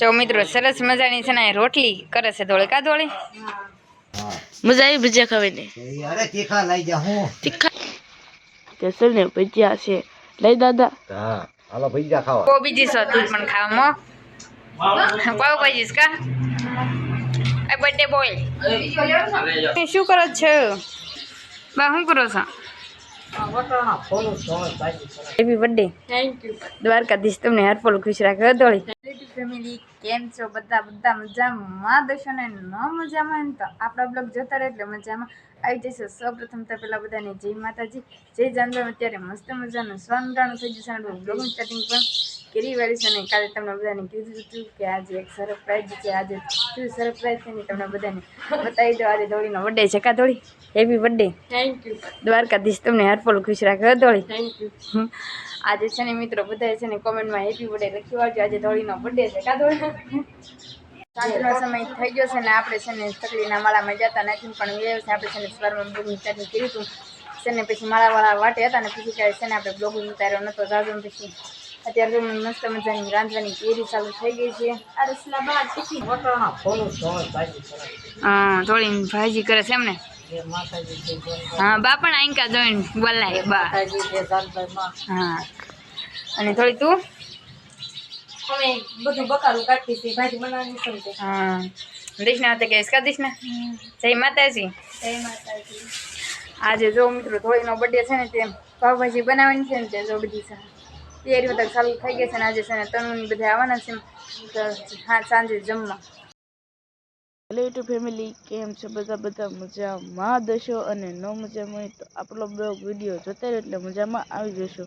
જો મિત્રો સરસ મજાની છે ને રોટલી કરે છે ધોળી. કા ધોળી? મજા આવી ભજીયા ખાવાની. એ અરે તીખા લઈ જા હું. તીખા. કેસર ને ભજીયા છે. લઈ દાદા. હા હાલો ભજીયા ખાવા. કો બીજી સો તું પણ ખાવામાં પાવ ભાજી કા? આ બર્થડે બોય શું કરો છો? બા શું કરો છો? Happy birthday thank you Dwarkadhish તમને હરપોલ ખુશ રાખે દોળી ફેમિલી કેમ છો? બધા બધા મજામાં? દશો ને ન મજામાં એમ તો આપણા બ્લોગ જોતા રહે એટલે મજામાં આવી જશે સૌપ્રથમ તો પેલા બધાને જય માતાજી. જય જાનભાઈ અત્યારે મસ્ત મજાનું સ્વામિનારાયણ થઈ જશે બ્લોગનું સ્ટાર્ટિંગ પણ કરી વાળી છે ને કાલે તમને બધાને કીધું હતું કે આજે એક સરપ્રાઈઝ છે આજે શું સરપ્રાઈઝ છે ને તમને બધાને બતાવી દો આજે દોડીનો બર્થડે છે કા દોડી happy birthday thank you Dwarkadhish તમને હરપલ ખુશ રાખે દોડી થેન્ક યુ આજે છે ને મિત્રો બધાએ છે ને કોમેન્ટમાં હેપી બર્થડે લખી વાળજો આજે ધોળીનો બર્થડે છે કા ધોળી? સાંજનો સમય થઈ ગયો છે ને આપણે છે ને તકલીના માળામાં જતા નથી પણ એ છે આપણે છે ને સ્વરમાં બ્લોગિંગ ચટણી કર્યું હતું. છે ને પછી માળાવાળા વાટે હતા ને પછી ક્યારે છે ને આપણે બ્લોગિંગ ઉતાર્યો નહોતો જાજો પછી અત્યારે તો મસ્ત મજાની રાંધવાની કેરી ચાલુ થઈ ગઈ છે. ભાજી હા થોડી ભાજી કરે છે એમને? છે હા બા પણ આઈકા જોઈને બોલાય બા. છે હા. અને થોડી તું? અમે બધું બકાલું કાઢતી હતી ભાજી બનાવવાની હા. દિશના કહીશ કા દિશના? જય માતાજી. જય માતાજી. આજે જો મિત્રો થોડીનો બર્થડે છે ને તે પાવભાજી બનાવવાની છે ને તે જો બધી સા- તૈયારી બધા ચાલુ થઈ ગઈ છે ને આજે છે ને તનુની બધા આવવાના છે હા, સાંજે જમવા. ફેમિલી, કેમ છે? બધા બધા મજામાં દશો અને ન મજામાં તો આપણો બ્લોગ વીડિયો જોતા રહ્યો એટલે મજામાં આવી જશો.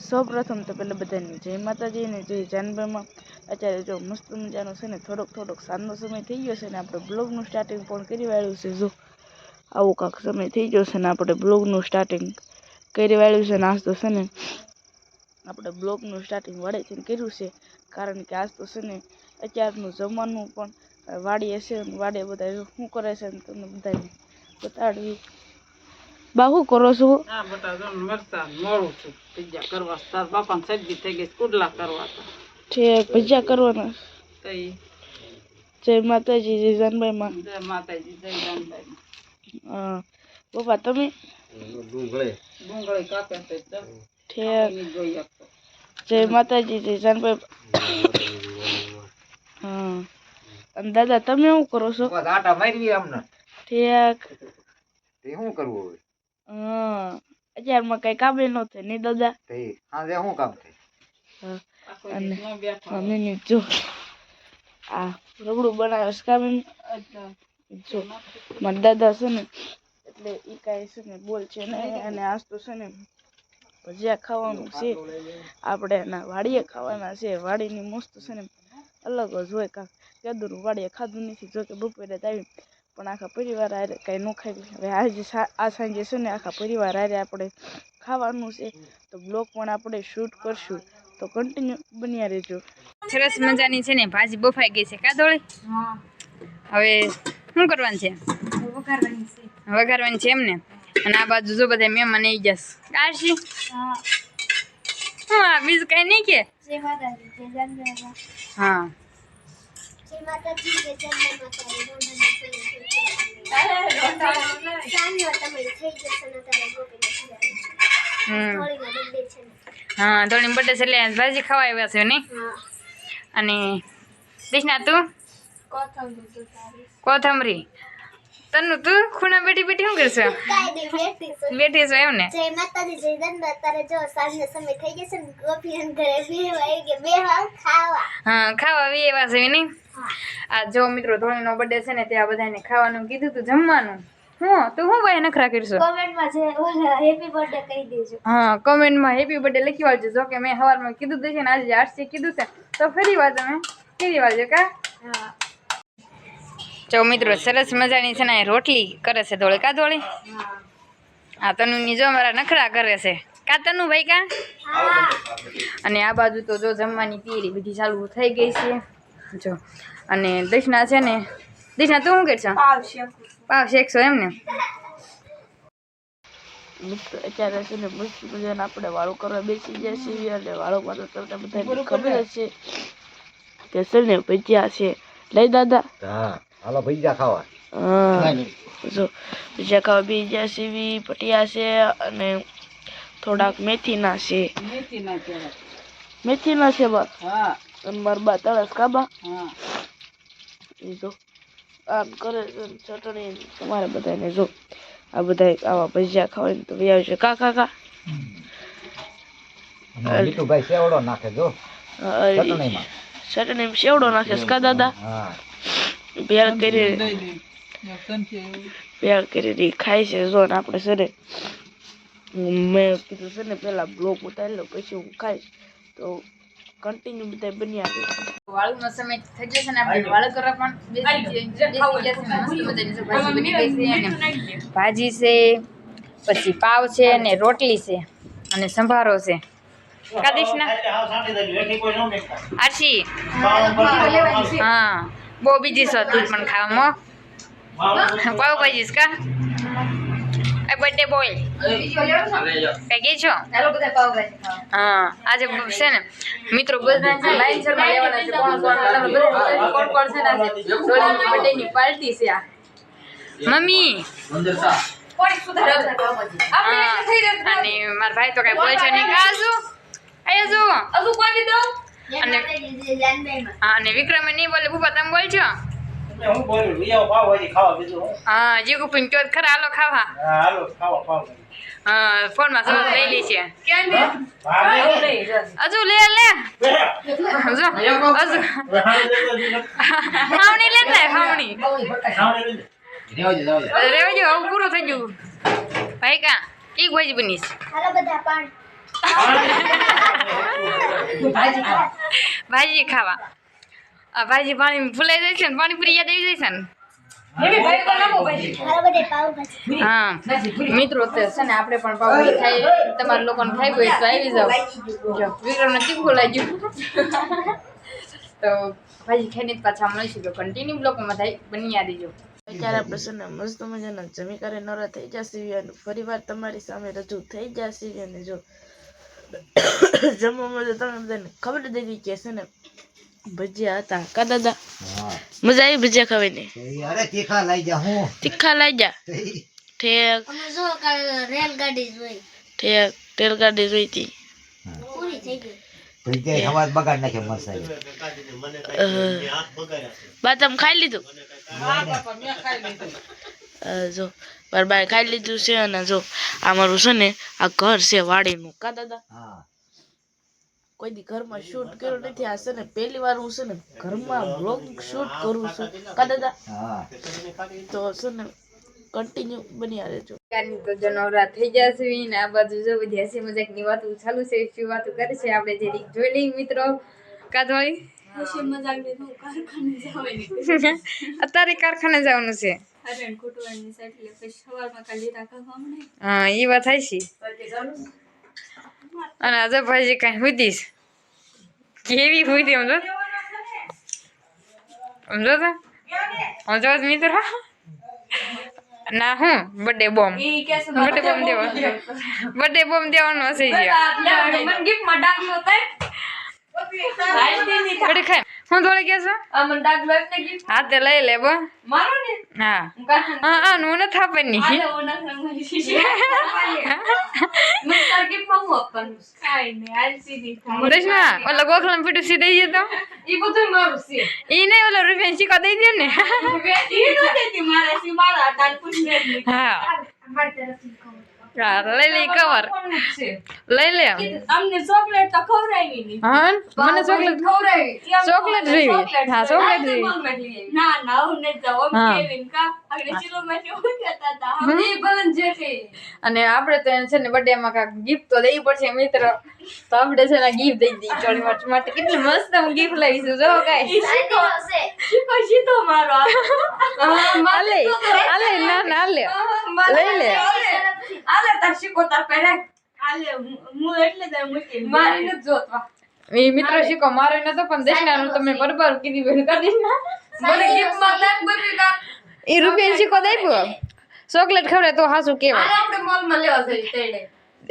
સૌ તો પહેલાં બધાને જય માતાજી અને જય જાનભાઈમાં. અત્યારે જો મસ્ત મજાનો છે ને થોડોક થોડોક સાંજનો સમય થઈ ગયો છે ને આપણે બ્લોગનું સ્ટાર્ટિંગ પણ કરી વાળ્યું છે જો. આવો કાંક સમય થઈ ગયો છે ને આપણે બ્લોગનું સ્ટાર્ટિંગ કરી વાળ્યું છે ને આજ તો છે ને. આપણે બ્લોગનું સ્ટાર્ટિંગ વાડેથી કર્યું છે. કારણ કે આજ તો છે ને અત્યારનું જમવાનું પણ વાડીએ છે ને વાડીએ બધા શું કરે છે ને તમને બધાને બતાડવી. બા શું કરો છો? હા બટા જો મરતા મોડું છું. પીઝા કરવા તાર બાપાને થઈ ગઈ કુડલા કરવા હતા. ઠીક ભજીયા કરવાના. જય માતાજી જય જાનભાઈમાં જય માતાજી જય જાનભાઈ હા. પપ્પા તમે? ડુંગળી. ડુંગળી કાપે છે તો ઠીક. જય માતાજી જય જાનભાઈ. હા અને દાદા તમે શું કરો છો? આટા મારવી અમને. ઠેક. તે શું કરવું હવે? હા અત્યારમાં કઈ કામે ન થાય નહીં દાદા? તે સાંજે શું કામ થાય? હા. અને મમ્મીની જો. આ રગડું બનાવે છે કામ. અચ્છા. જો મારા દાદા છે ને એટલે એ કાંઈ છે ને બોલ છે ને અને આજ તો છે ને ભજીયા ખાવાનું છે આપણે એના વાડીએ ખાવાના છે. વાડીની મસ્ત છે ને અલગ જ હોય કાંક. કેદુરું વાડીએ ખાધું નથી જો કે બપોરે જ આવી. પણ આખા પરિવાર આરે કાંઈ ન ખાવી. હવે આજે આ સાંજે છે ને આખા પરિવાર આરે આપણે ખાવાનું છે તો બ્લોગ પણ આપણે શૂટ કરશું. તો કન્ટિન્યુ બન્યા રહેજો. સરસ મજાની છે ને ભાજી બફાઈ ગઈ છે કાદોળી હવે શું કરવાનું છે? વઘારવાની છે. એમને અને આ બાજુ જો બધા મહેમાન આવી જશે કાશી? હા. બીજું કઈ નહીં કે? હા. હા બર્થડે છે એટલે ભાજી ખાવા આવ્યા છે નહીં? અને કૃષ્ણા તું? કોથમરી કોથમરી. તનું તું ખૂણા બેઠી બેઠી શું કરશે? બેઠી છો. એમ ને? જય માતાજી જય જાનભાઈ અત્યારે જો સાંજનો સમય થઈ જશે ને ગોપીને ઘરે બેહવા આવી ગયા. ખાવા. હા ખાવા વી એવા છે નહીં આ જો મિત્રો ધોળીનો બર્થડે છે ને ત્યાં બધાને ખાવાનું કીધું તું જમવાનું. હું? તું શું ભાઈ નખરા કરશો? કોમેન્ટમાં જે ઓલા હેપી બર્થડે કહી દેજો. હા કમેન્ટમાં હેપી બર્થડે લખી વાળજો. જો કે મેં સવારમાં કીધું તો છે ને આજે આરસી કીધું છે. તો ફરી વાર તમે ફરી વાળજો કા? હા. જો મિત્રો સરસ મજાની છે ને રોટલી કરે છે ધોળી. કા ધોળી? આ તનુની જો મારા નખરા કરે છે. કા તનુ ભાઈ કા? અને આ બાજુ તો જો જમવાની તૈયારી બધી ચાલુ થઈ ગઈ છે. જો અને દશના છે ને દશના તું શું કરશો? છે પાવ શેકશો એમ ને? મિત્રો અત્યારે છે ને મસ્ત મજાને આપણે વાળું કરવા બેસી ગયા છીએ અને વાળો કરવા તમને બધાને ખબર હશે છે કે છે ને ભજીયા છે. લઈ દાદા. હા. હાલો ભજીયા ખાવા. હા. જો. ભજીયા ખાવા બીજા સીવી પટિયા છે અને થોડાક મેથીના છે. મેથી ના મેથીના છે બા. હા. અને તળસ કાબા હા. જો આમ કરે ચટણી તમારે બધાને જો આ બધા આવા ભજીયા ખાવાની તો વ્યાવ છે કા કાકા મીઠુભાઈ સેવડો નાખે જો ચટણીમાં. ચટણી સેવડો નાખે કા દાદા? હા. ભેળ કરી ભેળ ખાય છે જો આપણે છે મેં કીધું છે ને પેલા બ્લોક ઉતારી લો પછી હું ખાઈશ. તો કન્ટિન્યુ બધા બની આવે વાળુનો સમય થઈ જશે ને આપણે વાળ કરવા પણ બેસી જઈએ- ભાજી છે અને ભાજી છે પછી પાવ છે ને રોટલી છે અને સંભારો છે. કાદેશના આરસી. હા. બહુ બીજી છો તું પણ ખાવામાં પાવ ભાજી છે કા? એ બર્થડે બોય કઈ છો? હા, આજે છે ને, મિત્રો બધા છે લાઈન શર્મા લેવાના છે, કોણ કોણ કોણ કોણ છે ને આજે? ડોલીની બર્થડે ની પાર્ટી છે આ. મમ્મી. અને મારા ભાઈ તો કઈ બોલે છે નહીં કાજુ આયા જો અને હા અને વિક્રમે નહીં બોલે. ભૂપા તમે બોલ છો? હા જે ગુપિન ચોથ ખરા હાલો ખાવા. હા ફોનમાં સવાલ લઈ લે છે. હજુ લે લે. હજુ હજુ. ખાવણી લેતા ખાવણી રેવજો હવે પૂરું થઈ ગયું. ભાઈ કા કી ગોજ બનીશ? હાલો બધા પણ. ભાજી ખાવા. આ ભાજી પાણી ફૂલાઈ જાય છે ને પાણીપુરી યાદ આવી જાય છે ને? હાલો બધા પાવભાજી હા. મિત્રો છે ને આપણે પણ પાવભાજી ખાઈ તમારા લોકોને ખાઈ હોય તો આવી જાવ જો વિક્રમને તીખું લાગ્યું. તો ભાજી ખાઈને પાછા મળીશું. તો કન્ટિન્યુ બ્લોકમાં થાય બની યાદ જો અત્યારે આપણે છે ને મસ્ત મજાના જમી કરે નરા થઈ જશે અને ફરી વાર તમારી સામે રજૂ થઈ જશે અને જો જમવામાં તો તમે બધાને ખબર જ હતી કે છે ને ભજીયા હતા કા દાદા હા મજા આવી ભજીયા ખાવાની અરે તીખા લઈ જા હું તીખા લઈ જા ઠેક અમે જો રેલગાડી જોઈ ઠેક રેલગાડી જોઈ હતી પૂરી થઈ ગઈ ભજીયા હવા બગાડ નાખે મસાઈ બા તમે ખાઈ લીધું જો મારા ખાઈ લીધું છે અને જો આ મારું છે ને આ ઘર છે વાડીનું. કા દાદા? કોઈ દી ઘરમાં શૂટ કર્યું નથી. આ છે ને પહેલી વાર હું છે ને ઘરમાં બ્લોગ શૂટ કરું છું. કા દાદા? તો છે ને કન્ટિન્યુ બન્યા રહેજો. કાલની તો જનવરા થઈ જશે ને આ બાજુ જો બધી હસી મજાકની વાતો ચાલુ છે શું વાતો કરે છે. આપણે જે રીત જોઈ લઈએ મિત્રો. કાદવાળી અત્યારે કારખાને જવાનું છે. હા એ વાત થાય છે અને આજે ભાઈ કઈ હુદીશ કેવી હુદી સમજો? સમજો તો? સમજો તો મિત્રો. ના હું? બર્થડે બોમ્બ બર્થડે બોમ્બ દેવાનો બર્થડે બોમ્બ દેવાનો હશે ખાય. હું થોડી કે છો? હા તે લઈ લે બો હા. હા હા હું નથી આપવાની. દશના ઓલા ગોખલા પીટું સી દઈ દે તો? ઈ નહીં ઓલો રૂપિયા સિક્કા દઈ દે ને. હા. હા લઈ લે કવર લઈ લે અમને ચોકલેટ તો ખવડાવી હા મને ચોકલેટ ચોકલેટ જોઈએ હા ચોકલેટ જોઈએ ના ના હું કેવીન કા? જે છે અને આપણે તો એને છે ને બર્થડે માં કાંઈક ગિફ્ટ તો દેવી પડશે મિત્ર. તો આપણે છે ને ગિફ્ટ દઈ દઈએ ચોરી માટે. માટે કેટલી મસ્ત હું ગિફ્ટ લાવીશું જો કાંઈ શીખો શીખો મારો આલે આલે ના ના આલે લઈ લે. આલે તાર શીખો તાર પહેરે. આલે હું એટલે જ મૂકી મારી નથી જોતવા. એ મિત્ર શીખો મારે નતો પણ દેશનાનું તમે બરોબર કીધી બેન કરી મને ગિફ્ટમાં તાક બપી કા એ રૂપિયા શીખો દઈ ચોકલેટ ખવડે તો હાસું કેવા કેવાય આપણે મોલમાં લેવા જઈ તેડે.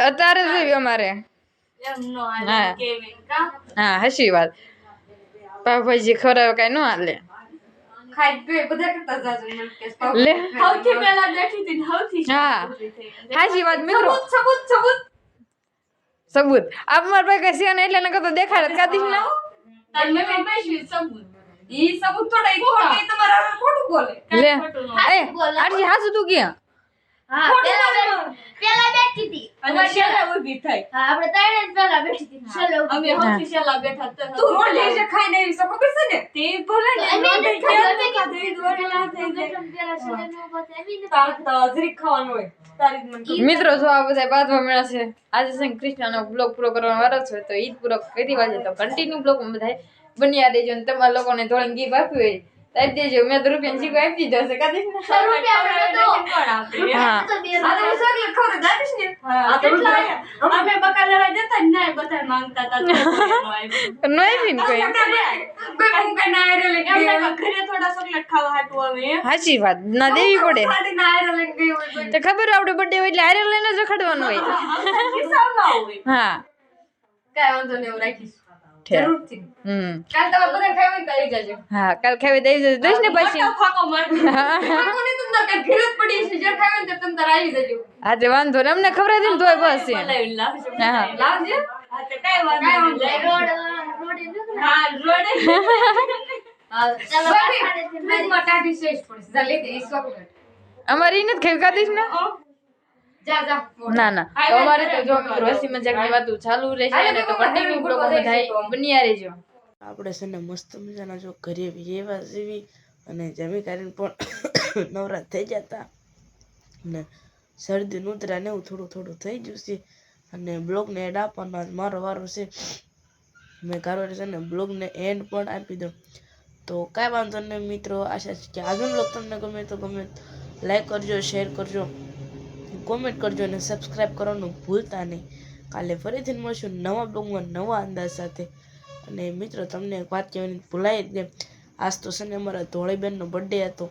અત્યારે જોયું અમારે. હા. હા હસી વાત. પાપાજી ખવડાવે કાંઈ ન હાલે. ખાઈ પીએ બધા કરતા જાજુ મને કે પાવ લે સૌથી પહેલા બેઠી હતી સૌથી હા. હાચી વાત મિત્રો. સબૂત સબૂત. સબૂત. સબૂત આપ મારા પાસે કઈ છે એટલે નકર તો દેખાડે. જ ના સબૂત. ઈ સબૂત થોડા ઈ ખોટું તમારા ખોટું બોલે. લે. એ આરજી હાસુ તું ક્યાં હા પેલા પેલા બેઠી હતી. અને ઊભી થઈ. હા આપણે ત્રણે જ પેલા બેઠી હતી. અમે બેઠા. તું ખબર છે ને? તે ભલે ને ખાધી, ખાધી, રોટલી મિત્રો જો આ બધા બાંધવા મળ્યા છે. આજે ને કૃષ્ણનો બ્લોગ પૂરો કરવાનો વારો છે તો ઈદ પૂરો કરી વાજે. તો કન્ટિન્યુ બ્લોગ બધા બન્યા દેજો ને તમારા લોકોને ધોળી ગીફ આપ્યું હોય. તો આપી દેજો મેં તો રૂપિયા શીખવા આપી દીધો છે ને સો રૂપિયા તો? હા તો ચોકલેટ ખવડાવી દાદીશ ને. આ તો? અમે બકા લેવા જતા ને નાય બધા માંગતા હતા. ન આવી ને કોઈ કોઈ મૂકે ના આયરે લઈને હોય. ઘરે થોડા ચોકલેટ ખાવા હાટુ આવે એમ. સાચી વાત ના દેવી પડે ખાલી ના આયરે લઈને ગઈ હોય કોઈ. તો ખબર હોય આપણે બર્થડે હોય એટલે હારે લઈને જ રખડવાનું હોય હા કાંઈ વાંધો નહીં, રાખીશું. ઠેક. જરૂરથી. હમ કાલ તમારે બધા ખાઈ આવી જાજો. હા કાલ ખાવી દઈ જજો દઈશ ને પછી મોટો મારજો. ફાંકો નહીં તો ના કાંઈ જ પડી છે. જે ખાઈ હોય ને તે તમ આવી જજો. હા તે વાંધો ને અમને ખબર હતી ને તોય બસ. હા. લાવજો. હા, તો કાંઈ વાંધો રોડ રોડ હા, રોડે. અમારે નથી ખાવી કાઢીશ ને. ના ના. અમારે તો જો હસી મજાકની વાતો ચાલુ રહેશે અને તો કન્ટિન્યુ બ્લોગમાં બધા બન્યા રહેજો. આપણે છે ને મસ્ત મજાના જો ઘરે એવા જેવી અને જમી કરીને પણ નવરા થઈ જતા. અને શરદી નૂતરા ને એવું થોડું થોડું થઈ ગયું છે. અને બ્લોગને એડ આપવાનો મારો વારો છે. મેં કારો છે ને બ્લોગને એન્ડ પણ આપી દો તો કાંઈ વાંધો નહીં મિત્રો આશા છે કે આજનો બ્લોગ તમને ગમે તો ગમે લાઈક કરજો શેર કરજો. કોમેન્ટ કરજો અને સબસ્ક્રાઈબ કરવાનું ભૂલતા નહીં. કાલે ફરીથી મળશું નવા બ્લોગમાં નવા અંદાજ સાથે. અને મિત્રો, તમને એક વાત કહેવાની ભૂલાય જ ગઈ આજ તો છે ને અમારા ધોળીબેનનો બર્થડે હતો.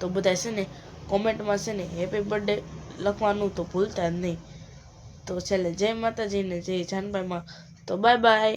તો બધા છે ને કોમેન્ટમાં છે ને હેપી બર્થડે લખવાનું તો ભૂલતા જ નહીં. તો છેલ્લે જય માતાજીને જય જાનભાઈમાં. તો બાય બાય